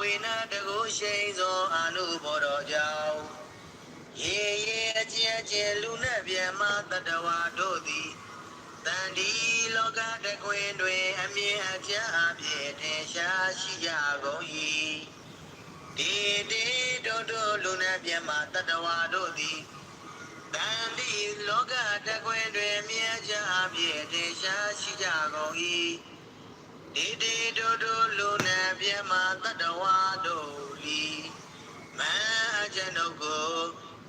ဝေနတကုရှိန်သောအာနုဘောတော်ကြောင့်ရေရေအကျဉ်းကျဉ်းလူနဲ့ပြန်မတတဝါတို့သည်တန်ဒီလောကတကွင်တွင် အမြင်အကျဉ်းအပြည့်ထင်ရှားရှိကြကုန်၏ဒီဒီတို့တို့လူနဲ့ပြန်မတတဝါတို့သည်တန်ဒီလောကတကွင်တွင်မြင်အကျဉ်းအပြည့်ထင်ရှားရှိကြကုန်၏ ဒီဒီတို့တို့လူနဲ့ပြန်မတတဝါတို့လီမန်အကျဉ်းတို့ကို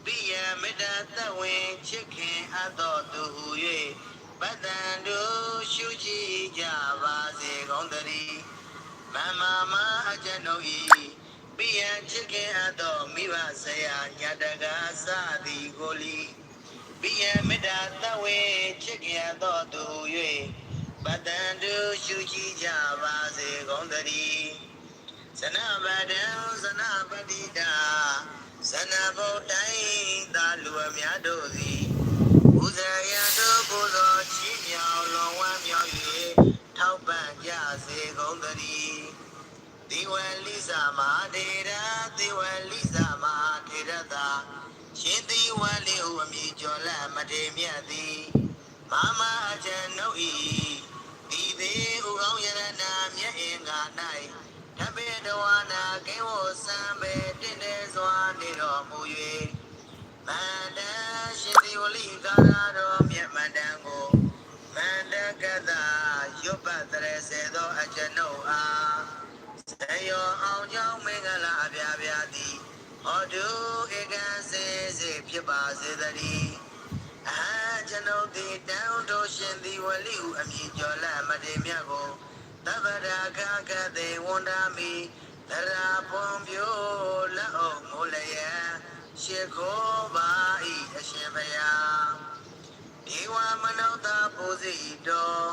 ပိယမေတ္တာသဝင်ချစ်ခင်အပ်တော်သူဟူ၍ပတ္တန်တို့ရှုကြည်ကြပါစေကုန်သတည်းမမမအကျဉ်းတို့ဤပိယံချစ်ခင်အပ်သောမိဘဆရာညတကာစသည်ကိုလီပိယံမေတ္တာသဝေချစ်ခင်အပ်သောသူ၍ပ တ္တန်တို့ရှုကြည်ကြပါစေကုန်သတည်းဇနဗဒံဇနပတိတာဇနဗုဒ္ဓိသာလူအများတို့သည်ဥဇရာတို့ကိုယ်တော်ချီးမြှောက်လွန်ဝမ်းမြောက်၍ထောက်ပံ့ကြစေကုန်သတည်းဒီဝလိစာမဟာဒေရာဒီဝလိစာမဟာထေရတာရှင်ဒီဝလိဟုအမည်ကျော်လတ်မထေမြတ်သည်မမအကျဉ်ုပ် ဤဒီသေးဥကောင်းယရနာမြတ်အင်္ဂါ၌တပေတဝနာကိဝစံပေတင့်တယ်စွာနေတော်မူ၍မန္တရှင်ဒီဝလိကာရတော်မြတ်မန္တန်ကိုမန္တကတရွတ်ပတ်တရစေသောအကျွန်ုပ်အားစေယောအောင်ကြောင်းမင်္ဂလာအပြာပြာသည်ဟောတုဧကံစေစေဖြစ်ပါစေတည်းအာ ကျွန်ုပ်သည်တောင်းတော်ရှင်ဒီဝလိဟုအမည်ကျော်လတ်မတေမြတ်ကိုတဗ္ဗရာခကတေဝန္ဒာမိတရာပွန်ပြိုလက်အောင်မိုးလျံရှ िख ောပါဤအရှင်ဘုရားဒီဝမနုဿပူဇိတော်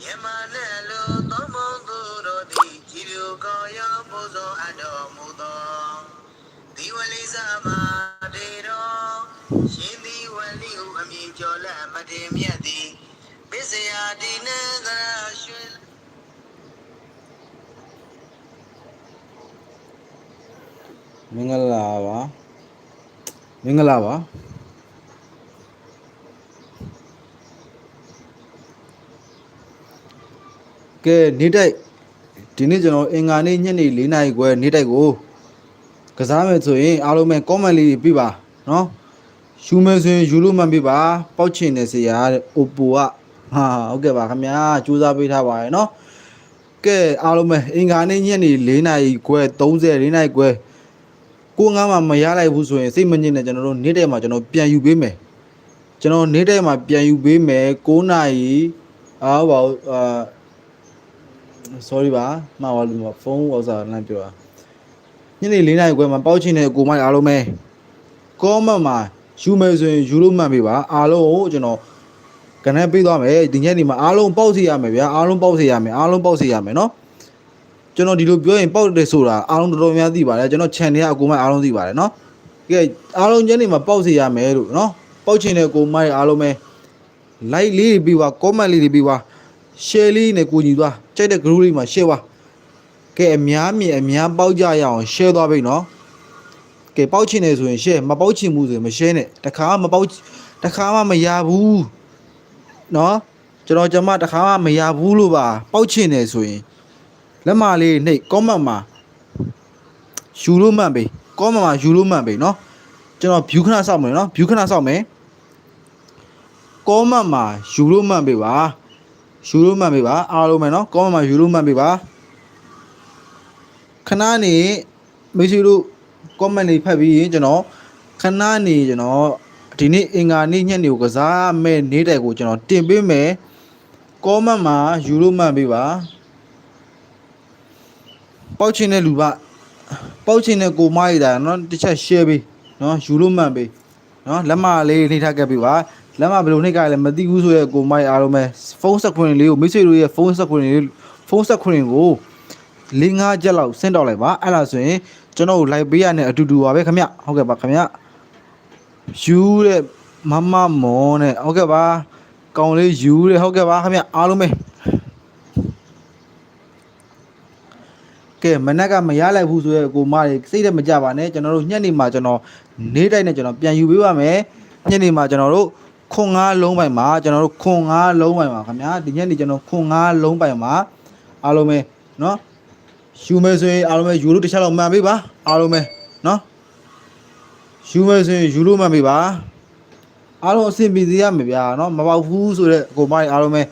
မြမနဲ့လူသုံးမုံသူတို့သည်ကြည်ပြူကောင်းရောပူဇော်အပ်တော်မူသောဒီဝလိစာမတေတော်ရှင်ဒီဝလိဟုအမည် ကျော်လက်မတေမြတ်သည်ပစ္စယတိနသရရွှေမင်္ဂလာပါမင်္ဂလာပါကဲနေတိုက်ဒီနေ့ကျွန်တော်အင်္ဂါနေ့ညနေ4နာရီခွဲနေတိုက်ကိုကစားမယ်ဆိုရင်အားလုံးပဲ comment လေးတွေပြပါနော် ယူမယ်ဆိုရင်ယူလို့မှန်ပြပါပောက်ချင်တယ်ဆရာတဲ့ Oppo ကဟာဟုတ်ကဲ့ပါခင်ဗျာစူးစမ်းပေးထားပါရယ်နော်ကဲအားလုံးပဲအင်္ဂါနေ့ညနေ4နာရီခွဲ30 4နာရီခွဲကိုငါမှမရလိုက်ဘူးဆိုရင်စိတ်မညစ်နဲ့ကျွန်တော်တို့နေ့တဲ့မှာကျွန်တော်ပြန်ယူပေးမယ်ကျွန်တော်နေ့တဲ့မှာပြန်ယူပေးမယ်9နာရီအားပါဘူးအာ sorry ပါမှားပါလို့ဖုန်းဥစ္စာလမ်းပြောတာညနေ4နာရီခွဲမှာပေါက်ချင်တဲ့ကိုမိုက်အားလုံးပဲ comment မှာ ယူမယ်ဆိုရင်ယူလို့မှတ်ပေးပါအားလုံးကိုကျွန်တော်ကနေပေးသွားမယ်ဒီညနေမှာအားလုံးပေါက်စီရမယ်ဗျာအားလုံးပေါက်စီရမယ်အားလုံးပေါက်စီရမယ်နော်ကျွန်တော်ဒီလိုပြောရင်ပေါက်တယ်ဆိုတာအားလုံးတော်တော်များသိပါတယ်ကျွန်တော် channel ကအကူမအားလုံးသိပါတယ်နော်ကဲအားလုံးကျင်းနေမှာပေါက်စီရမယ်လို့နော်ပေါက်ချင်တဲ့ကိုမိုက်အားလုံးပဲ like လေးတွေပြီးပါ comment လေးတွေပြီးပါ share လေးနဲ့ကိုညီသွားကြိုက်တဲ့ group လေးမှာ share ပါကဲအများမြင်အများပေါက်ကြရအောင် share သွားပြီနော် ကဲပေါက်ချင်တယ်ဆိုရင် share မပေါက်ချင်ဘူးဆိုရင်မ share နဲ့တခါမှမပေါက်တခါမှမရဘူးနော်ကျွန်တော်ကျမတခါမှမရဘူးလို့ပါပေါက်ချင်တယ်ဆိုရင် လက်မလေးနှိပ် comment မှာယူလို့မှန်ပြီ comment မှာယူလို့မှန်ပြီเนาะကျွန်တော် view ခဏစောက်မယ်เนาะ view ခဏစောက်မယ် comment မှာယူလို့မှန်ပြီပါယူလို့မှန်ပြီပါအားလုံးပဲเนาะ comment မှာယူလို့မှန်ပြီပါခဏနေမိတ်ဆွေတို့ comment တွေဖတ်ပြီးရင်ကျွန်တော်ခဏနေကျွန်တော်ဒီနေ့အင်္ဂါနေ့ညနေကိုကစားမဲ့နေ့တိုင်ကိုကျွန်တော်တင်ပေးမယ် comment မှာယူလို့မှန်ပြီပါ ပေါက်ချင်တဲ့လူကပေါက်ချင်တဲ့ကိုမိုက်တာเนาะတစ်ချက် share ပေးเนาะယူလို့မှန်ပေးเนาะလက်မလေးနှိပ်ထားခဲ့ပြီပါလက်မဘယ်လိုနှိပ်ကြလဲမသိဘူးဆိုရဲကိုမိုက်အားလုံးပဲဖုန်းဆက်ခွင့်လေးကိုမိတ်ဆွေတို့ရဲ့ဖုန်းဆက်ခွင့်လေးဖုန်းဆက်ခွင့်ကို၄၅ချက်လောက်ဆင့်တော့လိုက်ပါအဲ့ဒါဆိုရင် ကျွန်တော်တို့ live ပေးရတဲ့အတူတူပါပဲခင်ဗျဟုတ်ကဲ့ပါခင်ဗျယူတဲ့မမမောနဲ့ဟုတ်ကဲ့ပါကောင်လေးယူတဲ့ဟုတ်ကဲ့ပါခင်ဗျအားလုံးပဲ ကဲမနက်ကမရလိုက်ဘူးဆိုရဲကိုမတွေစိတ်နဲ့မကြပါနဲ့ကျွန်တော်တို့ညနေမှာကျွန်တော်နေတိုက်နဲ့ကျွန်တော်ပြန်ယူပေးပါမယ်ညနေမှာကျွန်တော်တို့ခွန်ငါးလုံးပိုင်မှာကျွန်တော်တို့ခွန်ငါးလုံးပိုင်မှာခင်ဗျာဒီညနေကျွန်တော်ခွန်ငါးလုံးပိုင်မှာအားလုံးပဲเนาะ ယူမယ်ဆိုရင်အားလုံးပဲယူလို့တစ်ခြားလောက်မှန်ပေးပါအားလုံးပဲနော်ယူမယ်ဆိုရင်ယူလို့မှန်ပေးပါအားလုံးအဆင်ပြေစေရမယ်ဗျာနော်မပေါက်ဘူးဆိုတော့အကိုမတွေအားလုံးပဲ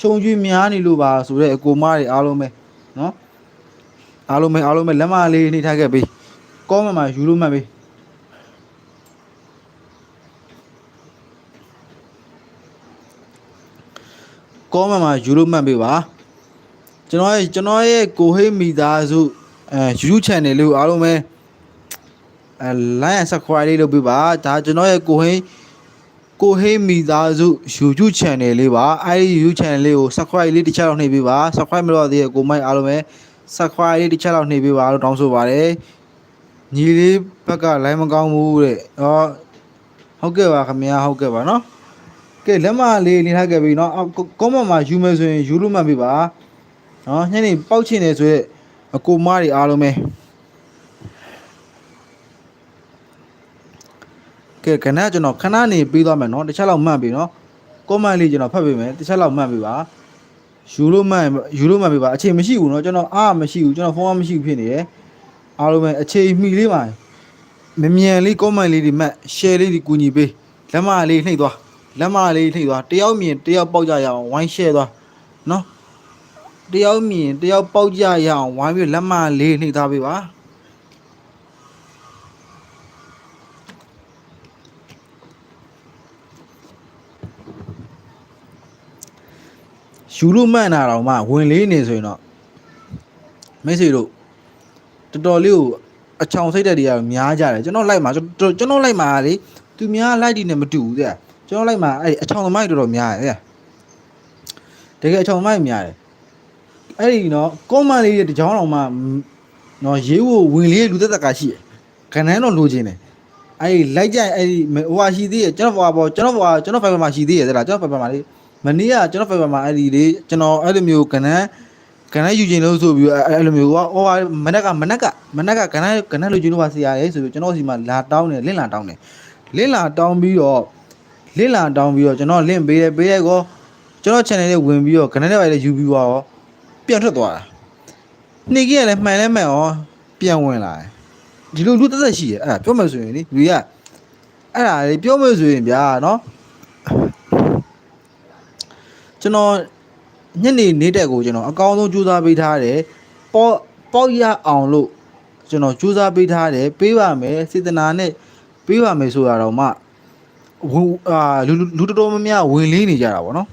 ရှုံကျွေးများနေလို့ပါဆိုတော့အကိုမတွေအားလုံးပဲနော်အားလုံးပဲအားလုံးပဲလက်မလေးနှိထားခဲ့ပေးကောမမှာယူလို့မှန်ပေးကောမမှာယူလို့မှန်ပေးပါ ကျွန်တော်ရဲ့ကျွန်တော်ရဲ့ကိုဟိမီသားစုအဲ YouTube channel လေးကိုအားလုံးပဲအဲ like and subscribe လေးလုပ်ပေးပါဒါကျွန်တော်ရဲ့ကိုဟိကိုဟိမီသားစု YouTube channel လေးပါအဲဒီ YouTube channel လေးကို subscribe လေးတစ်ချက်တော့နှိပ်ပေးပါ subscribe မလုပ်ရသေးတဲ့ကိုမိုက်အားလုံးပဲ subscribe လေးတစ်ချက်တော့နှိပ်ပေးပါလို့တောင်းဆိုပါတယ်ညီလေးဘက်က line မကောင်းဘူးတဲ့ဟောဟုတ်ကဲ့ပါခင်ဗျာဟုတ်ကဲ့ပါเนาะကဲလက်မလေးနေထားခဲ့ပြီเนาะကောမမှာယူမယ်ဆိုရင်ယူလို့မှတ်ပြီပါ เนาะညနေပေါက်ချင်တယ်ဆိုရက်အကိုမတွေအားလုံးပဲကဲခဏကျွန်တော်ခဏနေပြီးသွားမယ်เนาะတစ်ချက်လောက်မှတ်ပြီเนาะကောမန့်လေးကျွန်တော်ဖတ်ပေးမယ်တစ်ချက်လောက်မှတ်ပြီပါ ယူလို့မှန်ယူလို့မှန်ပြီပါအချိန်မရှိဘူးเนาะကျွန်တော်အားမရှိဘူးကျွန်တော်ဖုန်းအားမရှိဘူးဖြစ်နေတယ်အားလုံးပဲအချိန်မီလေးပါမမြန်လေး comment လေးတွေမှတ် share လေးတွေကူညီပေးလက်မလေးနှိပ်သွားလက်မလေးနှိပ်သွားတယောက်မြင်တယောက်ပေါက်ကြရအောင်ဝိုင်း share သွားเนาะ တယောက်မြင်တယောက်ပေါက်ကြရအောင်ဝိုင်းပြီးလက်မလေးနှိပ်ထားပေးပါယူလို့မှန်တာတော့မှဝင်လေးနေဆိုရင်တော့မိတ်ဆွေတို့တော်တော်လေးကိုအချောင်စိတ်တဲ့တွေကများကြတယ်ကျွန်တော်လိုက်မှာကျွန်တော်ကျွန်တော်လိုက်မှာလေသူများလိုက်ဒီနဲ့မတူဘူးတဲ့ကျွန်တော်လိုက်မှာအဲ့အချောင်သမိုင်းတော်တော်များတယ်တဲ့တကယ်အချောင်သမိုင်းများတယ် အဲ့ဒီနော်ကွန်မန်လေးတဲ့တကြောင်တော်မှနော်ရေးဖို့ဝင်လေးလူသက်သက်ကရှိတယ်ခဏန်းတော့လိုချင်တယ်အဲ့ဒီလိုက်ကြအဲ့ဒီဟိုဟာရှိသေးတယ်ကျွန်တော်ဟိုဟာကျွန်တော်ဟိုဟာကျွန်တော်ဖိုင်ဘာမှာရှိသေးတယ်တဲ့လားကျွန်တော်ဖိုင်ဘာမှာလေမနေ့ကကျွန်တော်ဖိုင်ဘာမှာအဲ့ဒီလေကျွန်တော်အဲ့လိုမျိုးခဏန်းခဏယူခြင်းလို့ဆိုပြီးအဲ့လိုမျိုးဟိုဟာမနက်ကမနက်ကမနက်ကခဏခဏလူချင်းလို့ပါဆရာရဲဆိုပြီးကျွန်တော်စီမှာလာတောင်းတယ်လင့်လာတောင်းတယ်လင့်လာတောင်းပြီးတော့လင့်လာတောင်းပြီးတော့ကျွန်တော်လင့်ပေးတယ်ပေးတယ်ကောကျွန်တော် channel လေးဝင်ပြီးတော့ခဏနဲ့ပါလေယူပြီးတော့ ပြန်ထွက်သွားတာနေကြီးကလည်းမှန်လဲမှန်ရောပြန်ဝင်လာတယ်ဒီလိုလူသက်သက်ရှိရဲ့အဲ့ဒါပြောမှဆိုရင်လေလူကအဲ့ဒါလေပြောမှဆိုရင်ဗျာနော်ကျွန်တော်ညနေနေတက်ကိုကျွန်တော်အကောင်းဆုံးကြိုးစားပေးထားတယ်ပေါ့ပေါ့ရအောင်လို့ကျွန်တော်ကြိုးစားပေးထားတယ်ပေးပါမယ်စေတနာနဲ့ပေးပါမယ်ဆိုရတော့မှဝင်အာလူလူတော်တော်များများဝင်လေးနေကြတာဗောနော်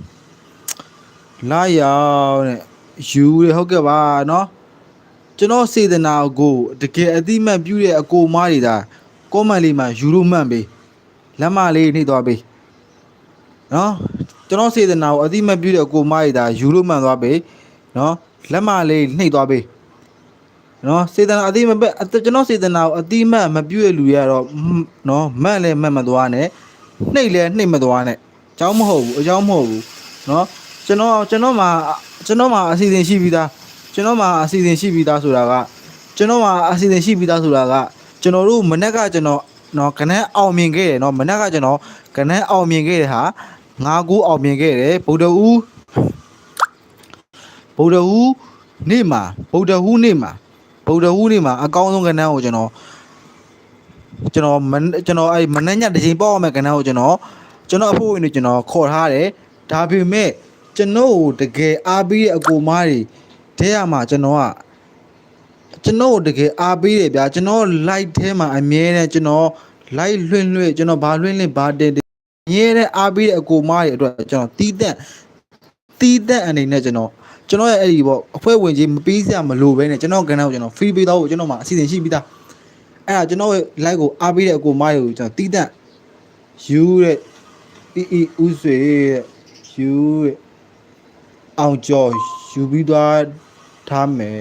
လာရောက်တဲ့ ယူရဟုတ်ကဲ့ပါနော်ကျွန်တော်စေတနာကိုတကယ်အတိမတ်ပြုတဲ့အကိုမားတွေဒါကောမန့်လေးမှာယူလို့မှန်ပေးလက်မလေးနှိပ်သွားပေးနော်ကျွန်တော်စေတနာကိုအတိမတ်ပြုတဲ့အကိုမားတွေဒါယူလို့မှန်သွားပေးနော်လက်မလေးနှိပ်သွားပေးနော်စေတနာအတိမပဲကျွန်တော်စေတနာကိုအတိမတ်မပြုတဲ့လူတွေကတော့နော်မတ်လည်းမတ်မသွားနဲ့နှိပ်လည်းနှိပ်မသွားနဲ့အကြောင်းမဟုတ်ဘူးအကြောင်းမဟုတ်ဘူးနော်ကျွန်တော်ကျွန်တော်မှာ ကျွန်တော်မှာအစီအစဉ်ရှိပြီးသားကျွန်တော်မှာအစီအစဉ်ရှိပြီးသားဆိုတာကကျွန်တော်မှာအစီအစဉ်ရှိပြီးသားဆိုတာကကျွန်တော်တို့မနေ့ကကျွန်တော်နော်ကနန်းအောင်မြင်ခဲ့တယ်နော်မနေ့ကကျွန်တော်ကနန်းအောင်မြင်ခဲ့တဲ့ဟာငါးကိုအောင်မြင်ခဲ့တယ်ဗုဒ္ဓဦးဗုဒ္ဓဦးနေ့မှာဗုဒ္ဓဦးနေ့မှာဗုဒ္ဓဦးနေ့မှာအကောင်းဆုံးကနန်းကိုကျွန်တော်ကျွန်တော်မကျွန်တော်အဲ့မနေ့ညတစ်ချိန်ပေါ့အောင်မဲ့ကနန်းကိုကျွန်တော်ကျွန်တော်အဖို့ဝင်နေကျွန်တော်ခေါ်ထားတယ်ဒါပေမဲ့ ကျွန်တော်ကိုတကယ်အားပေးတဲ့အကူမားတွေတဲရမှာကျွန်တော်ကကျွန်တော်ကိုတကယ်အားပေးတယ်ဗျာကျွန်တော် live ထဲမှာအမြဲတမ်းကျွန်တော် live လွှင့်လွှင့်ကျွန်တော်ဘာလွှင့်လွှင့်ဘာတင်တင်အမြဲတမ်းအားပေးတဲ့အကူမားတွေအတွက်ကျွန်တော်တီးတက်တီးတက်အနေနဲ့ကျွန်တော်ကျွန်တော်ရဲ့အဲ့ဒီပေါ့အဖွဲ့ဝင်ကြီးမပေးစရာမလိုပဲနဲ့ကျွန်တော်ကဏ္ဍကိုကျွန်တော် free ပေးတော့ကျွန်တော်မှာအစီအစဉ်ရှိပြီးသားအဲ့ဒါကျွန်တော်ရဲ့ live ကိုအားပေးတဲ့အကူမားတွေကိုကျွန်တော်တီးတက်ယူတဲ့ EE ဥဆွေတဲ့ယူတဲ့ အောင်ကျော်ယူပြီးသွားထားမယ်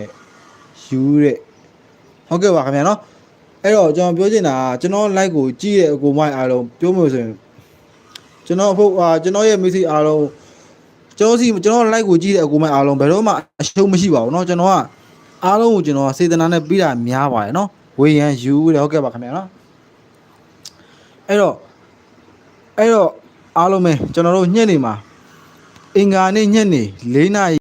ယူတဲ့ဟုတ်ကဲ့ပါခင်ဗျာနော်အဲ့တော့ကျွန်တော်ပြောချင်တာကကျွန်တော် like ကိုကြည့်တဲ့အကိုမိုက်အားလုံးပြောလို့ဆိုရင်ကျွန်တော်ဖို့အာကျွန်တော်ရဲ့ message အားလုံးကျွန်တော်စီကျွန်တော် like ကိုကြည့်တဲ့အကိုမိုက်အားလုံးဘယ်တော့မှအရှုံးမရှိပါဘူးเนาะကျွန်တော်က အားလုံးကိုကျွန်တော်စေတနာနဲ့ပြီးတာများပါတယ်နော်ဝေယံယူတဲ့ဟုတ်ကဲ့ပါခင်ဗျာနော်အဲ့တော့အဲ့တော့အားလုံးပဲကျွန်တော်တို့ညက်နေမှာ အင်္ဂါနေ့ညနေ၄နာရီ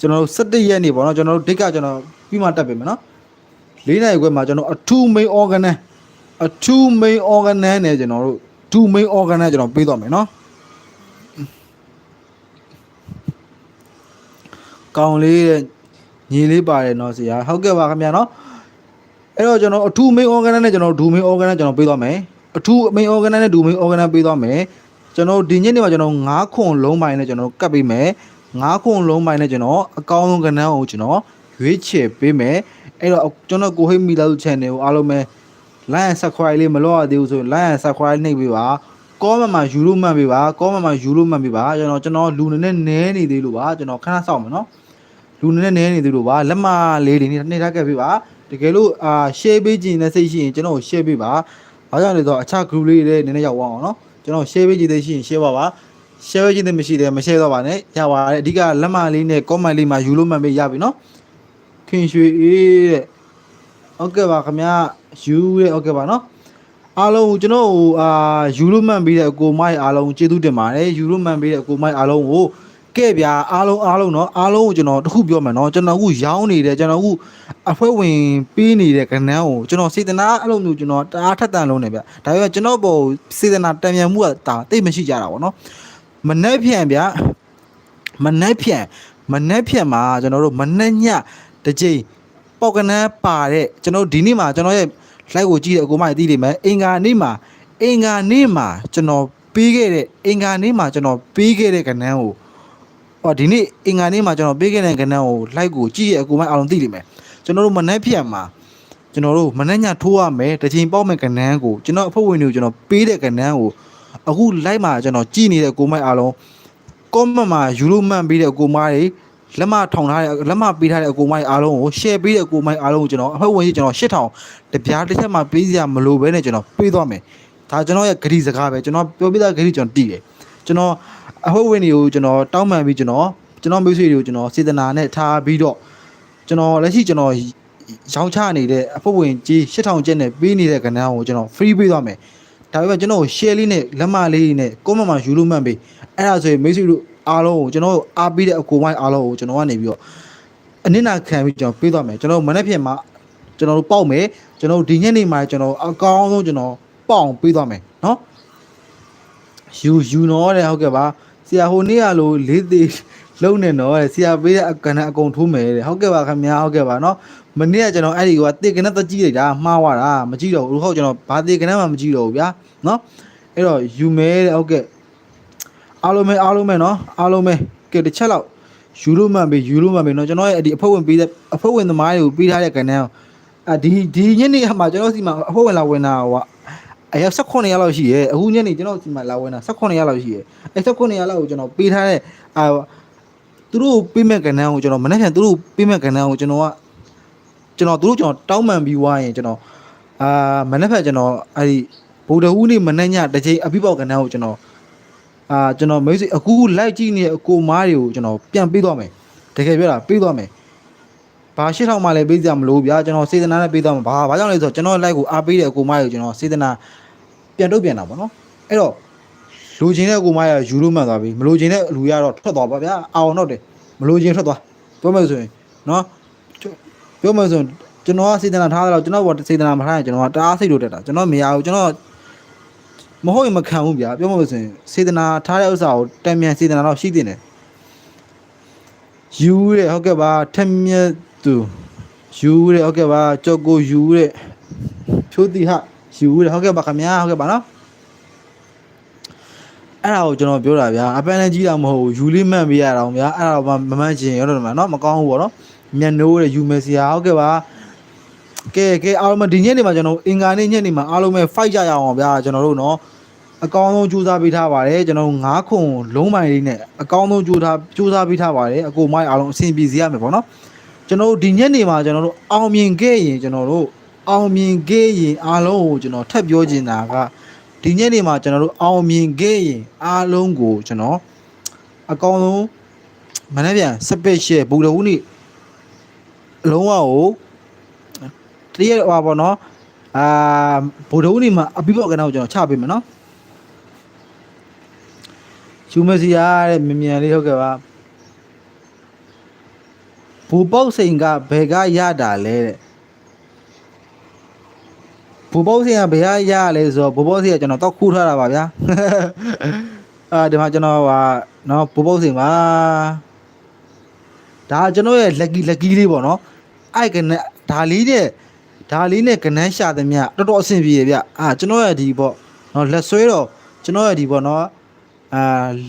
ကျွန်တော်တို့17ရက်နေ့ပေါ့နော်ကျွန်တော်တို့ဒိတ်ကကျွန်တော်ပြီးမှတက်ပေးမယ်နော်၄နာရီခွဲမှာကျွန်တော်အထူး main organ နဲ့အထူး main organ နဲ့ကျွန်တော်တို့2 main organ နဲ့ကျွန်တော်ပေးသွားမယ်နော်ကောင်းလေးတဲ့ညီလေးပါတယ်နော်ဆရာဟုတ်ကဲ့ပါခင်ဗျာနော်အဲ့တော့ကျွန်တော်အထူး main organ နဲ့ကျွန်တော်ဒူ main organ နဲ့ကျွန်တော်ပေးသွားမယ်အထူး main organ နဲ့ဒူ main organ ပေးသွားမယ် ကျွန်တော်ဒီညနေမှာကျွန်တော်9ခွန်လုံးပိုင်းနဲ့ကျွန်တော်ကတ်ပေးမယ်9ခွန်လုံးပိုင်းနဲ့ကျွန်တော်အကောင်းဆုံးကဏ္ဍကိုကျွန်တော်ရွေးချယ်ပေးမယ်အဲ့တော့ကျွန်တော်ကိုဟိမီလာ channel ကိုအားလုံးပဲ like and subscribe လေးမလုပ်ရသေးဘူးဆိုရင် like and subscribe နှိပ်ပေးပါကောမမှာယူလို့မှတ်ပေးပါကောမမှာယူလို့မှတ်ပေးပါကျွန်တော်ကျွန်တော်လူနေနဲ့နဲနေသေးလို့ပါကျွန်တော်ခဏစောင့်မယ်နော်လူနဲ့နဲနေသူတို့ပါလက်မလေးတွေနေထားခဲ့ပြီပါတကယ်လို့အာ share ပေးခြင်းနဲ့စိတ်ရှိရင်ကျွန်တော် share ပေးပါဘာကြောင့်လဲဆိုတော့အခြား group လေးတွေနည်းနည်းရောက်အောင်နော် ကျွန်တော် share ပေးခြင်းသိရှိရင် share ပါပါ share ပေးခြင်းသိမရှိတယ်မ share တော့ပါနဲ့ရပါတယ်အဓိကလက်မလေးနဲ့ comment လေးမှာယူလို့မှတ်ပေးရပြီနော်ခင်ရွှေအေးတဲ့ဟုတ်ကဲ့ပါခင်ဗျာယူတဲ့ဟုတ်ကဲ့ပါနော်အားလုံးကျွန်တော်ဟိုအာယူလို့မှန်ပြီးတဲ့အကိုမိုက်အားလုံးကျေးဇူးတင်ပါတယ်ယူလို့မှန်ပြီးတဲ့အကိုမိုက်အားလုံးကို ကဲ့ဗျာအားလုံးအားလုံးเนาะအားလုံးကိုကျွန်တော်တခုပြောမယ်เนาะကျွန်တော်အခုရောင်းနေတယ်ကျွန်တော်အခုအဖွဲဝင်ပေးနေတဲ့ကဏ္ဍကိုကျွန်တော်စေတနာအဲ့လိုမျိုးကျွန်တော်တအားထက်တန်လုံးနေဗျဒါပေမဲ့ကျွန်တော်ပေါ်စေတနာတံမြန်မှုကတာတိတ်မရှိကြတာဗောနော်မနှက်ဖြန်ဗျမနှက်ဖြန်မနှက်ဖြန်မှာကျွန်တော်တို့မနှက်ညတစ်ကြိမ်ပေါက်ကနန်းပါတဲ့ကျွန်တော်ဒီနေ့မှာကျွန်တော်ရဲ့ live ကိုကြည့်တဲ့အကိုမကြီးသိလိမ့်မယ်အင်္ဂါနေ့မှာအင်္ဂါနေ့မှာကျွန်တော်ပေးခဲ့တဲ့အင်္ဂါနေ့မှာကျွန်တော်ပေးခဲ့တဲ့ကဏ္ဍကို ဟောဒီနေ့အင်္ဂါနေ့မှာကျွန်တော်ပေးခဲ့တဲ့ကဏ္ဍကို like ကိုကြည့်ရအကူမအောင်သိလိမ့်မယ်ကျွန်တော်တို့မနှက်ဖြတ်မှာကျွန်တော်တို့မနှက်ညထိုးရမယ်တစ်ချိန်ပေါက်မဲ့ကဏ္ဍကိုကျွန်တော်အဖွဲ့ဝင်တွေကိုကျွန်တော်ပေးတဲ့ကဏ္ဍကိုအခု like မှာကျွန်တော်ကြည့်နေတဲ့အကူမအားလုံး comment မှာယူလို့မှန်ပေးတဲ့အကူမတွေလက်မထောင်ထားတဲ့လက်မပေးထားတဲ့အကူမတွေအားလုံးကို share ပေးတဲ့အကူမတွေအားလုံးကိုကျွန်တော်အဖွဲ့ဝင်ကြီးကျွန်တော်8000တပြားတစ်ချက်မှပေးစရာမလိုဘဲနဲ့ကျွန်တော်ပေးသွားမယ်ဒါကျွန်တော်ရဲ့ဂရီစကားပဲကျွန်တော်ပြောပြတာဂရီကျွန်တော်တည်တယ်ကျွန်တော် အဖွဲ့ဝင်တွေကိုကျွန်တော်တောင်းပန်ပြီးကျွန်တော်ကျွန်တော်မိတ်ဆွေတွေကိုကျွန်တော်စေတနာနဲ့ထားပြီးတော့ကျွန်တော်လက်ရှိကျွန်တော်ရောင်းချနေတဲ့အဖွဲ့ဝင်ကြီး8000ကျပ်နဲ့ပေးနေတဲ့ကဏ္ဍကိုကျွန်တော် free ပေးသွားမယ်ဒါပေမဲ့ကျွန်တော် share လေးနဲ့လက်မလေးနဲ့ comment မှာယူလို့မှတ်ပေးအဲ့ဒါဆိုရင်မိတ်ဆွေတို့အားလုံးကိုကျွန်တော်အားပေးတဲ့အကူမိုင်းအားလုံးကိုကျွန်တော်ကနေပြီးတော့အနစ်နာခံပြီးကျွန်တော်ပေးသွားမယ်ကျွန်တော်မနေ့ဖြစ်မှာကျွန်တော်တို့ပေါက်မယ်ကျွန်တော်ဒီညနေမှာကျွန်တော်အကောင်းဆုံးကျွန်တော်ပေါအောင်ပေးသွားမယ်နော်ယူယူနော်တဲ့ဟုတ်ကဲ့ပါ ဆရာဟိုနေ့ကလို့လေးသေးလုံးနေတော့တဲ့ဆရာပေးတဲ့အကန်အကုန်ထိုးမယ်တဲ့ဟုတ်ကဲ့ပါခင်ဗျာဟုတ်ကဲ့ပါနော်မနေ့ကကျွန်တော်အဲ့ဒီကတေကနတကြည့်လိုက်တာမှားသွားတာမကြည့်တော့ဘူးဟုတ်ကျွန်တော်ဘာတေကနမှမကြည့်တော့ဘူးဗျာနော်အဲ့တော့ယူမယ်တဲ့ဟုတ်ကဲ့အားလုံးပဲအားလုံးပဲနော်အားလုံးပဲကဲတစ်ချက်လောက်ယူလို့မှန်ပြီယူလို့မှန်ပြီနော်ကျွန်တော်ရဲ့ဒီအဖို့ဝင်ပေးတဲ့အဖို့ဝင်သမားတွေကိုပေးထားတဲ့ကန်နဲ့အာဒီဒီညနေမှာကျွန်တော်စီမှာအဖို့ဝင်လာဝင်တာဟို အယောက်18ရက်လောက်ရှိရဲအခုညနေကျွန်တော်စီမှာလာဝင်တာ18ရက်လောက်ရှိရဲအဲ18ရက်လောက်ကိုကျွန်တော်ပေးထားတဲ့အာသူတို့ပေးမဲ့ကဏ္ဍကိုကျွန်တော်မနေ့ကသူတို့ပေးမဲ့ကဏ္ဍကိုကျွန်တော်ကကျွန်တော်သူတို့ကျွန်တော်တောင်းပန်ပြီးွားရင်ကျွန်တော်အာမနေ့ကကျွန်တော်အဲ့ဒီဗုဒ္ဓဟူးနေ့မနေ့ညတစ်ချိန်အပိပေါက်ကဏ္ဍကိုကျွန်တော်အာကျွန်တော်မိတ်ဆွေအခုလိုက်ကြည့်နေတဲ့အကိုမားတွေကိုကျွန်တော်ပြန်ပေးသွားမယ်တကယ်ပြောတာပေးသွားမယ်ဘာရှစ်ထောင်မှလည်းပေးကြမလို့ဗျာကျွန်တော်စေတနာနဲ့ပေးသွားမှာဘာဘာကြောင့်လဲဆိုတော့ကျွန်တော် like ကိုအားပေးတဲ့အကိုမားတွေကိုကျွန်တော်စေတနာ ပြန်တုတ်ပြန်တာပေါ့နော်အဲ့တော့လူချင်းတဲ့ကိုမရယူလို့မှန်သွားပြီမလူချင်းတဲ့လူရတော့ထွက်သွားပါဗျာအောင်တော့တယ်မလူချင်းထွက်သွားပြောမယ်ဆိုရင်နော်ပြောမယ်ဆိုရင်ကျွန်တော်ကစေတနာထားတယ်လို့ကျွန်တော်ကစေတနာမထားရင်ကျွန်တော်ကတအားစိတ်လို့တက်တာကျွန်တော်မရဘူးကျွန်တော်မဟုတ်ရင်မခံဘူးဗျာပြောမယ်ဆိုရင်စေတနာထားတဲ့ဥစ္စာကိုတံမြန်စေတနာတော့ရှိတင်တယ်ယူတဲ့ဟုတ်ကဲ့ပါထက်မြက်သူယူတဲ့ဟုတ်ကဲ့ပါကြောက်ကိုယူတဲ့ဖြိုးတိဟ ယူတယ်ဟုတ်ကဲ့ပါခင်ဗျာဟုတ်ကဲ့ပါနော်အဲ့ဒါကိုကျွန်တော်ပြောတာဗျာအပန်းလည်းကြီးတာမဟုတ်ဘူးယူလေးမှန်ပေးရတာအောင်ဗျာအဲ့ဒါတော့မမှန်ချင်ရောတော့မှာနော်မကောင်းဘူးပေါ့နော်မြန်နိုးတယ်ယူမယ်စရာဟုတ်ကဲ့ပါကဲကဲအားလုံးဒီညနေမှာကျွန်တော်အင်္ဂါနေ့ညနေမှာအားလုံးပဲ fight ကြရအောင်ဗျာကျွန်တော်တို့နော်အကောင်းဆုံးကြိုးစားပေးထားပါတယ်ကျွန်တော်ငါးခုလုံးပိုင်လေးနဲ့အကောင်းဆုံးကြိုးထားကြိုးစားပေးထားပါတယ်အကိုမိုက်အားလုံးအဆင်ပြေစေရမယ်ပေါ့နော်ကျွန်တော်တို့ဒီညနေမှာကျွန်တော်တို့အောင်မြင်ခဲ့ရင်ကျွန်တော်တို့ အောင်မြင်ခဲ့ရင်အားလုံးကိုကျွန်တော်ထပ်ပြောချင်တာကဒီညနေမှာကျွန်တော်တို့အောင်မြင်ခဲ့ရင်အားလုံးကိုကျွန်တော်အကောင်းဆုံးမနေ့ပြန် special ဘူတော်ဦးနေ့လုံးဝကိုတရက်ဟွာပေါ့နော်အာဗိုလ်တုံးနေမှာအပိပေါ့ကနကိုကျွန်တော်ချပေးမယ်နော်ရှူမစီရတဲ့မြင်မြန်လေးဟုတ်ကဲ့ပါဘူပေါက်စိန်ကဘယ်ကရတာလဲတဲ့ ဘူပေါက်စိန်ကဘယ်ကရလဲဆိုတော့ဘူပေါက်စိန်ကကျွန်တော်တောက်ခူးထားတာပါဗျာအာဒီမှာကျွန်တော်ဟာနော်ဘူပေါက်စိန်ပါဒါကကျွန်တော်ရဲ့ lucky lucky လေးပေါ့နော်အဲ့ကနဲ့ဒါလေးတဲ့ဒါလေးနဲ့ကနန်းရှာသည်မြတော်တော်အဆင်ပြေရဗျအာကျွန်တော်ရဲ့ဒီပေါ့နော်လက်ဆွဲတော့ကျွန်တော်ရဲ့ဒီပေါ့နော်အာ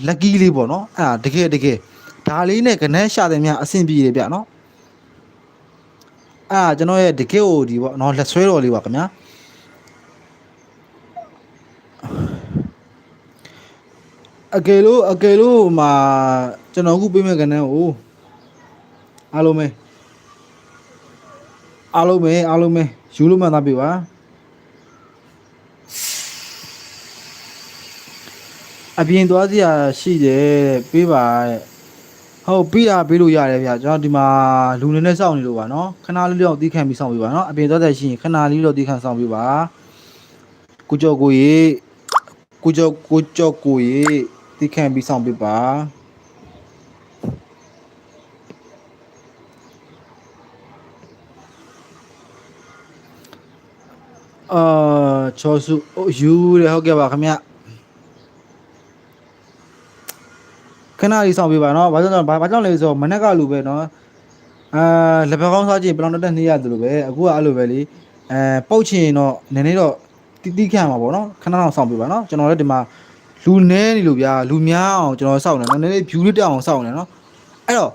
lucky လေးပေါ့နော်အဲ့ဒါတကယ်တကယ်ဒါလေးနဲ့ကနန်းရှာသည်မြအဆင်ပြေတယ်ဗျနော်အာကျွန်တော်ရဲ့တကယ်ဟိုဒီပေါ့နော်လက်ဆွဲတော်လေးပါခင်ဗျာ အကယ်လို့အကယ်လို့ဟိုမှာကျွန်တော်အခုပေးမဲ့ကနန်းကိုအားလုံးပဲအားလုံးပဲအားလုံးပဲယူလို့မှန်သားပြီပါအပြင်သွားစရာရှိတယ်တဲ့ပေးပါတဲ့ဟုတ်ပြီးတာပေးလို့ရတယ်ဗျကျွန်တော်ဒီမှာလူနေနဲ့စောင့်နေလို့ပါနော်ခဏလေးတော့တီးခံပြီးစောင့်ပေးပါနော်အပြင်သွားတဲ့ရှိရင်ခဏလေးတော့တီးခံစောင့်ပေးပါကိုကြောကိုရေကိုကြောကိုကြောကိုရေ တီးခံပြီးစောင့်ပေးပါအာချောစုအိုယူတယ်ဟုတ်ကဲ့ပါခင်ဗျခဏလေးစောင့်ပေးပါနော်ဘာကြောင့်လဲဘာဘာကြောင့်လဲဆိုတော့မနေ့ကလူပဲနော်အာလက်ဖက်ကောင်းစားကြည့်ဘယ်လောက်တက်တက်နေရတယ်လို့ပဲအခုကအဲ့လိုပဲလေအဲပုတ်ချင်တော့နည်းနည်းတော့တီးတီးခံမှာပေါ့နော်ခဏလောက်စောင့်ပေးပါနော်ကျွန်တော်လည်းဒီမှာ လူနဲနေလို့ဗျာလူများအောင်ကျွန်တော်စောင့်နေနော်နည်းနည်း view လေးတက်အောင်စောင့်နေနော်အဲ့တော့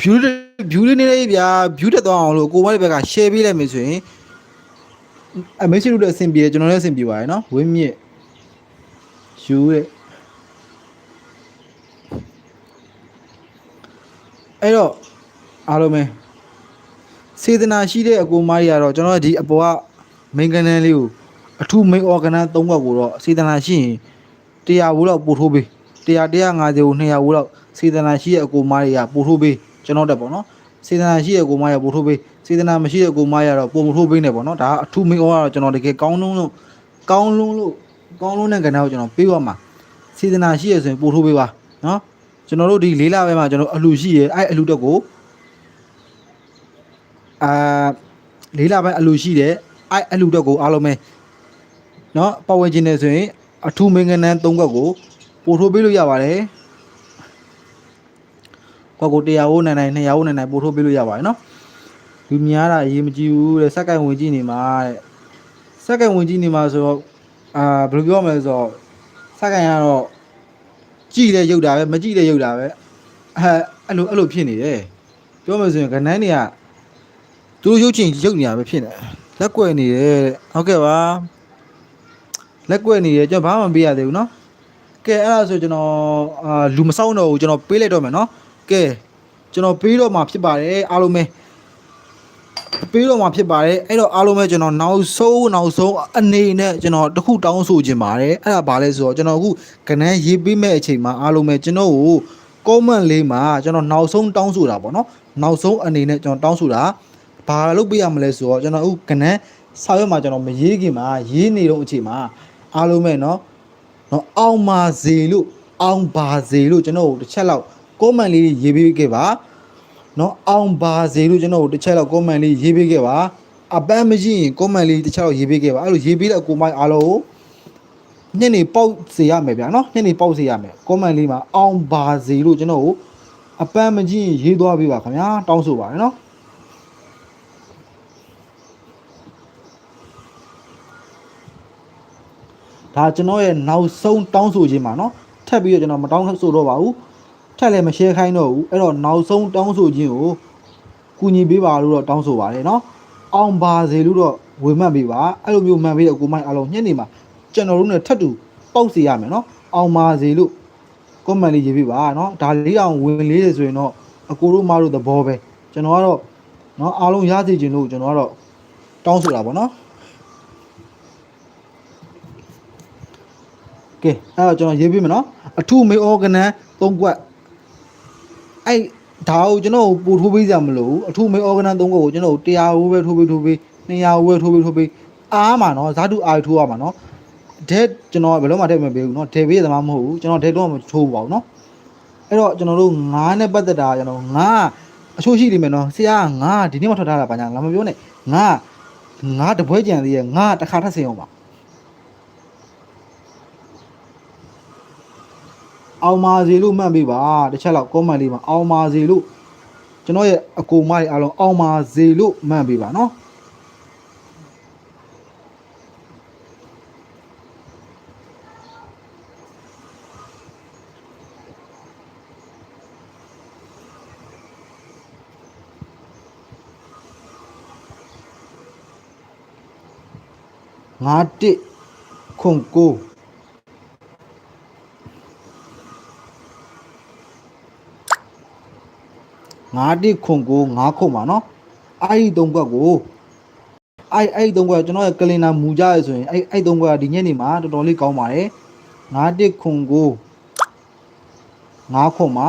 view လေး view လေးနေလေးဗျာ view တက်သွားအောင်လို့ကိုမလေးဘက်က share ပေးလိုက်မယ်ဆိုရင်အမေရှိလို့လည်းအဆင်ပြေတယ်ကျွန်တော်လည်းအဆင်ပြေပါတယ်နော်ဝင်းမြင့်ယူတဲ့အဲ့တော့အားလုံးပဲစေတနာရှိတဲ့အကူမကြီးကတော့ကျွန်တော်ဒီအပေါ်က main canal လေးကိုအထူး main organ သုံးဘက်ကိုတော့စေတနာရှိရင် 100ဘူးလောက်ပို့ထိုးပေး100 150ကို200ဘူးလောက်စေတနာရှိတဲ့အကူမကြီးကပို့ထိုးပေးကျွန်တော်တက်ပေါ့နော်စေတနာရှိတဲ့အကူမကြီးကပို့ထိုးပေးစေတနာမရှိတဲ့အကူမကြီးကတော့ပို့မထိုးပေးနေပေါ့နော်ဒါကအထူး main organ ကတော့ကျွန်တော်တကယ်ကောင်းလုံးလို့ကောင်းလုံးလို့ကောင်းလုံးတဲ့ကဏ္ဍကိုကျွန်တော်ပေးပါမှာစေတနာရှိရဆိုရင်ပို့ထိုးပေးပါနော်ကျွန်တော်တို့ဒီလေးလပဲမှာကျွန်တော်အလှရှိရအဲ့အလှတက်ကိုအာလေးလပိုင်းအလှရှိတယ်အဲ့အလှတက်ကိုအားလုံးပဲနော်ပတ်ဝန်းကျင်နေဆိုရင် အထူးမင်္ဂနန်း၃ခွက်ကိုပို့ထိုးပေးလို့ရပါတယ်ခွက်ကို100ဝန်းနိုင်နိုင်200ဝန်းနိုင်နိုင်ပို့ထိုးပေးလို့ရပါတယ်နော်လူများတာအရေးမကြီးဘူးတဲ့စက်ကင်ဝင်ကြည့်နေမှာတဲ့စက်ကင်ဝင်ကြည့်နေမှာဆိုတော့အာဘယ်လိုပြောမလဲဆိုတော့စက်ကင်ကတော့ကြည့်လဲရုပ်တာပဲမကြည့်လဲရုပ်တာပဲအဲအဲ့လိုအဲ့လိုဖြစ်နေတယ်ပြောမယ်ဆိုရင်ကနန်းတွေကသူတို့ရုပ်ချင်းရုပ်နေရပဲဖြစ်နေတယ်လက်ကွယ်နေတယ်တဲ့ဟုတ်ကဲ့ပါ လက်ကွယ်နေတယ်ကျွန်တော်ဘာမှမပေးရသေးဘူးเนาะကဲအဲ့ဒါဆိုကျွန်တော်အာလူမစောင်းတော့ဘူးကျွန်တော်ပေးလိုက်တော့မယ်เนาะကဲကျွန်တော်ပေးတော့မှာဖြစ်ပါတယ်အားလုံးပဲပေးတော့မှာဖြစ်ပါတယ်အဲ့တော့အားလုံးပဲကျွန်တော်နောက်ဆုံးနောက်ဆုံးအနေနဲ့ကျွန်တော်တခုတောင်းဆိုခြင်းပါတယ်အဲ့ဒါဘာလဲဆိုတော့ကျွန်တော်အခုကနန်းရေးပေးမဲ့အချိန်မှာအားလုံးပဲကျွန်တော်ကို comment လေးမှာကျွန်တော်နောက်ဆုံးတောင်းဆိုတာပေါ့နော်နောက်ဆုံးအနေနဲ့ကျွန်တော်တောင်းဆိုတာဘာလုပ်ပေးရမလဲဆိုတော့ကျွန်တော်အခုကနန်းစာရွက်မှာကျွန်တော်မရေးခင်မှာရေးနေတော့အချိန်မှာ အားလုံးပဲเนาะเนาะအောင်ပါစေလို့အောင်ပါစေလို့ကျွန်တော်တို့တစ်ချက်လောက် comment လေးရေးပေးခဲ့ပါเนาะအောင်ပါစေလို့ကျွန်တော်တို့တစ်ချက်လောက် comment လေးရေးပေးခဲ့ပါအပန်းမရှိရင် comment လေးတစ်ချက်လောက်ရေးပေးခဲ့ပါအဲ့လိုရေးပေးတဲ့အကူမိုင်းအားလုံးကို ညနေပေါက်စေရမယ်ဗျာနော်ညနေပေါက်စေရမယ် comment လေးမှာအောင်ပါစေလို့ကျွန်တော်ကိုအပန်းမကြည့်ရင်ရေးသွားပေးပါခင်ဗျာတောင်းဆိုပါတယ်နော် ဒါကျွန်တော်ရဲ့နောက်ဆုံးတောင်းဆိုခြင်းပါနော်ထပ်ပြီးတော့ကျွန်တော်မတောင်းဆိုတော့ပါဘူးထပ်လည်းမ share ခိုင်းတော့ဘူးအဲ့တော့နောက်ဆုံးတောင်းဆိုခြင်းကိုကူညီပေးပါလို့တော့တောင်းဆိုပါတယ်နော်အောင်ပါစေလို့တော့ဝေမှတ်ပေးပါအဲ့လိုမျိုးမှန်ပေးတဲ့ကိုမိုင်းအလုံးညနေမှာကျွန်တော်တို့နဲ့ထပ်တူပေါက်စီရမယ်နော်အောင်ပါစေလို့ comment လေးရေးပေးပါနော်ဒါလေးအောင်ဝင်လေးတယ်ဆိုရင်တော့အကိုတို့မတို့သဘောပဲကျွန်တော်ကတော့နော်အားလုံးရစေချင်လို့ကျွန်တော်ကတော့တောင်းဆိုတာပေါ့နော် ကဲအဲ့တော့ကျွန်တော်ရေးပြမယ်နော်အထုမေဩကနန်၃ကွက်အဲ့ဒါကိုကျွန်တော်ပို့ထိုးပေးကြမလို့အထုမေဩကနန်၃ကွက်ကိုကျွန်တော်100ဝပဲထိုးပေးထိုးပေး200ဝပဲထိုးပေးထိုးပေးအားမှာနော်ဇာတုအားထိုးရမှာနော်ဒက်ကျွန်တော်ဘယ်လုံးမှဒက်မပေးဘူးနော်ဒက်ပေးရသမားမဟုတ်ဘူးကျွန်တော်ဒက်တော့မထိုးပါဘူးနော်အဲ့တော့ကျွန်တော်တို့ငားနဲ့ပတ်သက်တာကျွန်တော်ငားအချို့ရှိနေမယ်နော်ဆရာငားဒီနေ့မှထွက်ထားတာပါညာငါမပြောနဲ့ငားငားတပွဲကြံသေးရဲ့ငားတစ်ခါထပ်ဆင်အောင်ပါ အောင်မာစီလို့မှတ်ပေးပါတစ်ချက်လောက် comment လေးမှာအောင်မာစီလို့ကျွန်တော်ရဲ့အကူမတွေအားလုံးအောင်မာစီလို့မှတ်ပေးပါနော်ငါတစ်ခွန်ကို ငါတစ်ခွန်ကိုငါခုံပါနော်အဲ့ဒီသုံးဘက်ကိုအဲ့အဲ့ဒီသုံးဘက်ကကျွန်တော်ရဲ့ကလင်နာမူကြရဆိုရင်အဲ့အဲ့သုံးဘက်ကဒီညနေမှာတော်တော်လေးကောင်းပါတယ်ငါတစ်ခွန်ကိုငါခုံပါ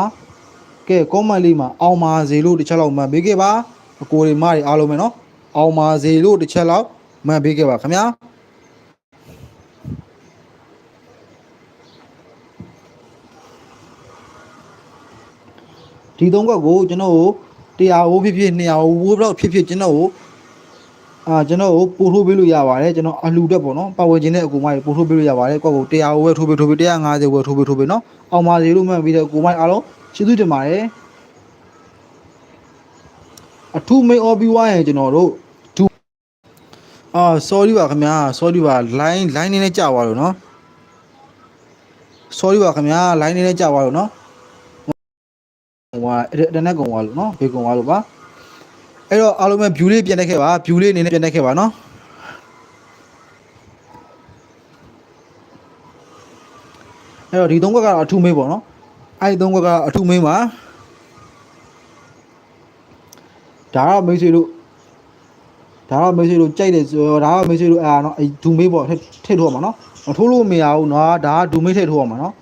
ကဲကောမန့်လေးမှာအောင်ပါစေလို့တစ်ချက်လောက်မှတ်ပေးခဲ့ပါအကိုတွေမတွေအားလုံးပဲနော်အောင်ပါစေလို့တစ်ချက်လောက်မှတ်ပေးခဲ့ပါခင်ဗျာ ဒီသုံးခွက်ကိုကျွန်တော်တို့တရားဝိုးဖြစ်ဖြစ်200ဝိုးတော့ဖြစ်ဖြစ်ကျွန်တော်တို့အာကျွန်တော်တို့ပို့ထိုးပေးလို့ရပါတယ်ကျွန်တော်အလှူတက်ပေါ့နော်ပတ်ဝန်းကျင်တဲ့အကူမကြီးပို့ထိုးပေးလို့ရပါတယ်ကွက်ကိုတရားဝိုးပဲထိုးပေးထိုးပေး150ဝယ်ထိုးပေးထိုးပေးနော်အောင်ပါစီလို့မှတ်ပြီးတဲ့အကူမကြီးအားလုံးကျေးဇူးတင်ပါတယ်အထူးမေးအော်ပြီးွားရင်ကျွန်တော်တို့ဒူအာ sorry ပါခင်ဗျာ sorry ပါ line line နေနဲ့ကြာသွားလို့နော် sorry ပါခင်ဗျာ line နေနဲ့ကြာသွားလို့နော် ဟိုဟာတနက်ကုံသွားလို့နော်ဘေကုံသွားလို့ပါအဲ့တော့အားလုံးပဲ view လေးပြန်တက်ခဲ့ပါ view လေးအနေနဲ့ပြန်တက်ခဲ့ပါနော်အဲ့တော့ဒီသုံးခွက်ကတော့အထူးမေးပေါ့နော်အဲ့ဒီသုံးခွက်ကအထူးမေးမှာဒါတော့မိတ်ဆွေတို့ဒါတော့မိတ်ဆွေတို့ကြိုက်တယ်ဆိုတော့ဒါတော့မိတ်ဆွေတို့အဲ့ဒါနော်အဲ့ဒူမေးပေါ့ထည့်ထည့်ထိုးရမှာနော်မထိုးလို့မရဘူးနော်ဒါကဒူမေးထည့်ထိုးရမှာနော်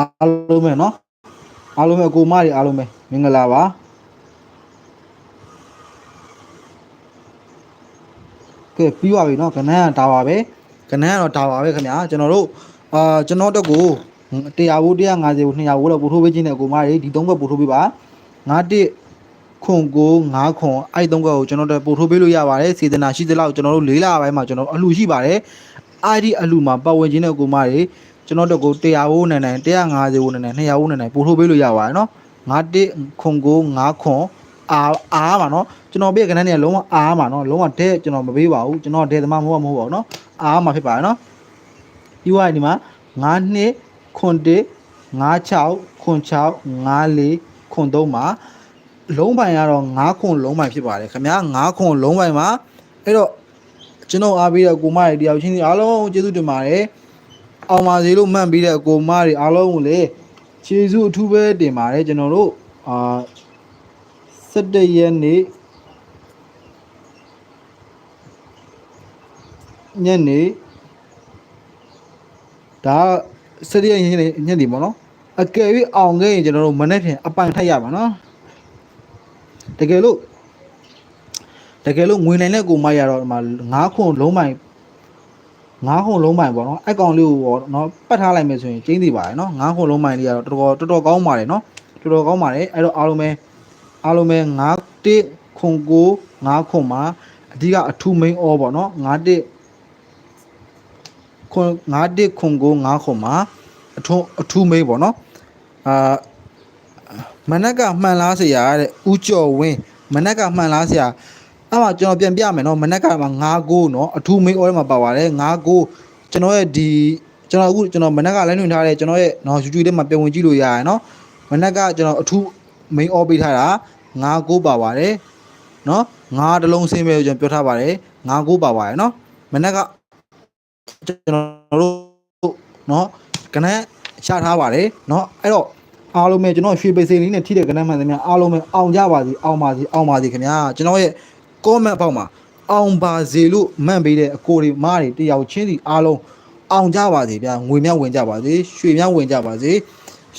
အားလုံးပဲเนาะအားလုံးပဲအကိုမတွေအားလုံးပဲမင်္ဂလာပါကဲပြီးပါပြီเนาะကနန်းကဒါပါပဲကနန်းကတော့ဒါပါပဲခင်ဗျာကျွန်တော်တို့အာကျွန်တော်တက်ကို100ဘူး150ဘူး200ဘူးလောက်ပို့ထိုးပေးခြင်းနဲ့အကိုမတွေဒီသုံးဘက်ပို့ထိုးပေးပါ91ခွန်ကို9ခွန်အဲ့သုံးဘက်ကိုကျွန်တော်တို့ပို့ထိုးပေးလို့ရပါတယ်စေတနာရှိသလောက်ကျွန်တော်တို့၄လပိုင်းမှာကျွန်တော်အလှရှိပါတယ်အဲ့ဒီအလှမှာပတ်ဝန်းကျင်နဲ့အကိုမတွေ ကျွန်တော်တို့ကို100ဝန်းနိုင်နိုင်150ဝန်းနိုင်နိုင်200ဝန်းနိုင်နိုင်ပို့ထုတ်ပေးလို့ရပါတယ်နော်ငါတစ်ခွန်ကို9ခွန်အာအားပါနော်ကျွန်တော်ပေးကနန်းနေလုံးဝအားပါနော်လုံးဝတဲ့ကျွန်တော်မပေးပါဘူးကျွန်တော်တဲ့သမားမဟုတ်မဟုတ်ပါဘူးနော်အားမှာဖြစ်ပါတယ်နော်ပြီးသွားရင်ဒီမှာ9နှစ်ခွန်တစ်96ခွန်6 94ခွန်3မှာလုံးပိုင်ကတော့9ခွန်လုံးပိုင်ဖြစ်ပါတယ်ခင်ဗျာ9ခွန်လုံးပိုင်မှာအဲ့တော့ကျွန်တော်အားပေးတဲ့ကိုမတွေတယောက်ချင်းစီအားလုံးကျေးဇူးတင်ပါတယ် အောင်ပါစေလို့မှတ်ပြီးတဲ့အကိုမတွေအားလုံးကိုလည်းခြေစုအထူးပဲတင်ပါတယ်ကျွန်တော်တို့အာ17ရက်နေ့ညနေဒါ17ရက်ညနေညနေပေါ့နော်အကယ်၍အောင်ခဲ့ရင်ကျွန်တော်တို့မနေ့ဖြန်အပိုင်ထက်ရပါနော်တကယ်လို့တကယ်လို့ငွေနိုင်တဲ့ကိုမရတော့ဒီမှာ9ခွန်လုံးပိုင် ငါးခုလုံးပိုင်ပေါ့နော်အကောင်လေးကိုပေါ့နော်ပတ်ထားလိုက်မယ်ဆိုရင်ကျင်းသေးပါတယ်နော်ငါးခုလုံးပိုင်လေးကတော့တော်တော်တော်တော်ကောင်းပါတယ်နော်တော်တော်ကောင်းပါတယ်အဲ့တော့အားလုံးပဲအားလုံးပဲငါးတစ်ခွန်ကိုငါးခွန်မှာအဓိကအထူး main all ပေါ့နော်51ခွန်51ခွန်ကို9ခွန်မှာအထူးအထူး main ပေါ့နော်အာမနက်ကမှန်လားဆရာတဲ့ဦးကျော်ဝင်းမနက်ကမှန်လားဆရာ အဲ့မှာကျွန်တော်ပြန်ပြမယ်နော်မနက်ကမှ9ကိုနော်အထူး main all ထဲမှာပါပါတယ်9ကိုကျွန်တော်ရဲ့ဒီကျွန်တော်အခုကျွန်တော်မနက်ကလိုင်းထွင်ထားတဲ့ကျွန်တော်ရဲ့နော် YouTube ထဲမှာပြန်ဝင်ကြည့်လို့ရရယ်နော်မနက်ကကျွန်တော်အထူး main all ပေးထားတာ9ကိုပါပါတယ်နော်ငါးတစ်လုံးဆင်းပဲကျွန်တော်ပြောထားပါတယ်ငါးကိုပါပါတယ်နော်မနေ့ကကျွန်တော်တို့နော်ကနန်းချထားပါတယ်နော်အဲ့တော့အားလုံးပဲကျွန်တော်ရွှေပိစိန်လေးနဲ့ထိတဲ့ကနန်းမှန်သမျှအားလုံးပဲအောင်ကြပါစေအောင်ပါစေအောင်ပါစေခင်ဗျာကျွန်တော်ရဲ့ comment ပေါက်မှာအောင်ပါစေလို့မှန်ပေးတဲ့အကိုတွေမားတွေတယောက်ချင်းစီအားလုံးအောင်ကြပါစေဗျာငွေမြောက်ဝင်ကြပါစေရွှေမြောက်ဝင်ကြပါစေ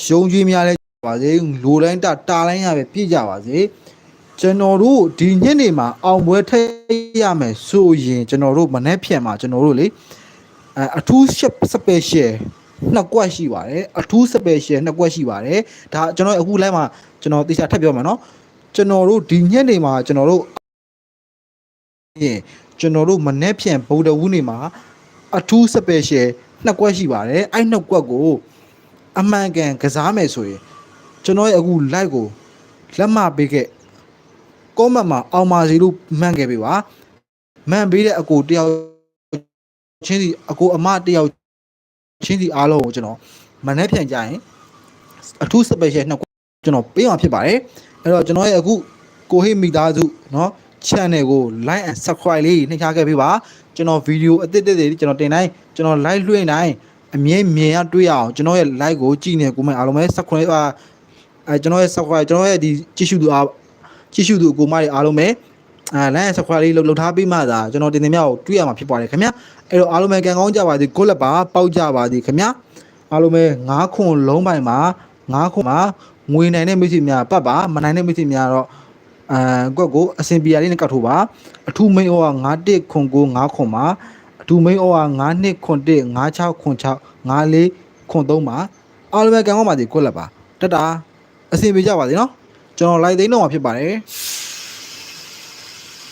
ရုံးကြီးများလဲပါစေလိုတိုင်းတတာတိုင်းရပဲပြည့်ကြပါစေ ကျွန်တော်တို့ဒီညနေမှာအောင်ပွဲထိရမယ်ဆိုရင်ကျွန်တော်တို့မနေ့ဖြန်မှာကျွန်တော်တို့လေအဲအထူး special နှစ်ကွက်ရှိပါတယ်အထူး special နှစ်ကွက်ရှိပါတယ်ဒါကျွန်တော်အခု live မှာကျွန်တော်တေချာထပ်ပြောမှာเนาะကျွန်တော်တို့ဒီညနေမှာကျွန်တော်တို့ ရင်ကျွန်တော်တို့မနေ့ဖြန်ဗုဒ္ဓဝူးနေ့မှာအထူး special နှစ်ကွက်ရှိပါတယ်အဲ့နှစ်ကွက်ကိုအမှန်ကန်ကစားမယ်ဆိုရင်ကျွန်တော်ရဲ့အခု live ကိုလက်မပေးခဲ့ ကောမန့်မှာအောင်ပါစီလို့မှန်ခဲ့ပြီပါမှန်ပေးတဲ့အကိုတယောက်ချင်းစီအကိုအမတယောက်ချင်းစီအားလုံးကိုကျွန်တော်မနေ့ပြန်ကြရင်အထူး special နှစ်ခုကျွန်တော်ပေးအောင်ဖြစ်ပါတယ်အဲ့တော့ကျွန်တော်ရဲ့အခုကိုဟိမိသားစုเนาะ channel ကို like and subscribe လေးနှိပ်ထားခဲ့ပေးပါကျွန်တော်ဗီဒီယိုအသစ်တစ်တွေကျွန်တော်တင်တိုင်းကျွန်တော် like လွှင့်တိုင်းအမြင်မြင်ရတွေ့ရအောင်ကျွန်တော်ရဲ့ like ကိုကြည့်နေကိုမအားလုံးပဲ subscribe ပါအဲကျွန်တော်ရဲ့ subscribe ကျွန်တော်ရဲ့ဒီကြည့်ရှုသူအားကြည့်ရှုသူအကူမတွေအားလုံးပဲအဲလမ်းဆက်ခွာလေးလှုပ်ထားပြီးမှသာကျွန်တော်တင်တင်မြောက်ကိုတွေ့ရမှာဖြစ်ပါတယ်ခင်ဗျအဲ့တော့အားလုံးပဲကံကောင်းကြပါစေကိုလက်ပါပေါက်ကြပါစေခင်ဗျအားလုံးပဲငါးခွန်လုံးပိုင်မှာငါးခွန်မှာငွေနိုင်တဲ့မိတ်ဆွေများပတ်ပါမနိုင်တဲ့မိတ်ဆွေများတော့ အဲကွက်ကိုအစင်ပီယာလေးနဲ့ကောက်ထိုးပါအထူးမိန်ဩက91ခွန်ကို9ခွန်မှာအထူးမိန်ဩက92ခွန်1 96ခွန်6 94ခွန်3မှာအားလုံးပဲကံကောင်းပါစေကိုလက်ပါတတအစင်ပြေကြပါစေနော်ကျွန်တော်လိုက်သိမ်းတော့မှာဖြစ်ပါတယ်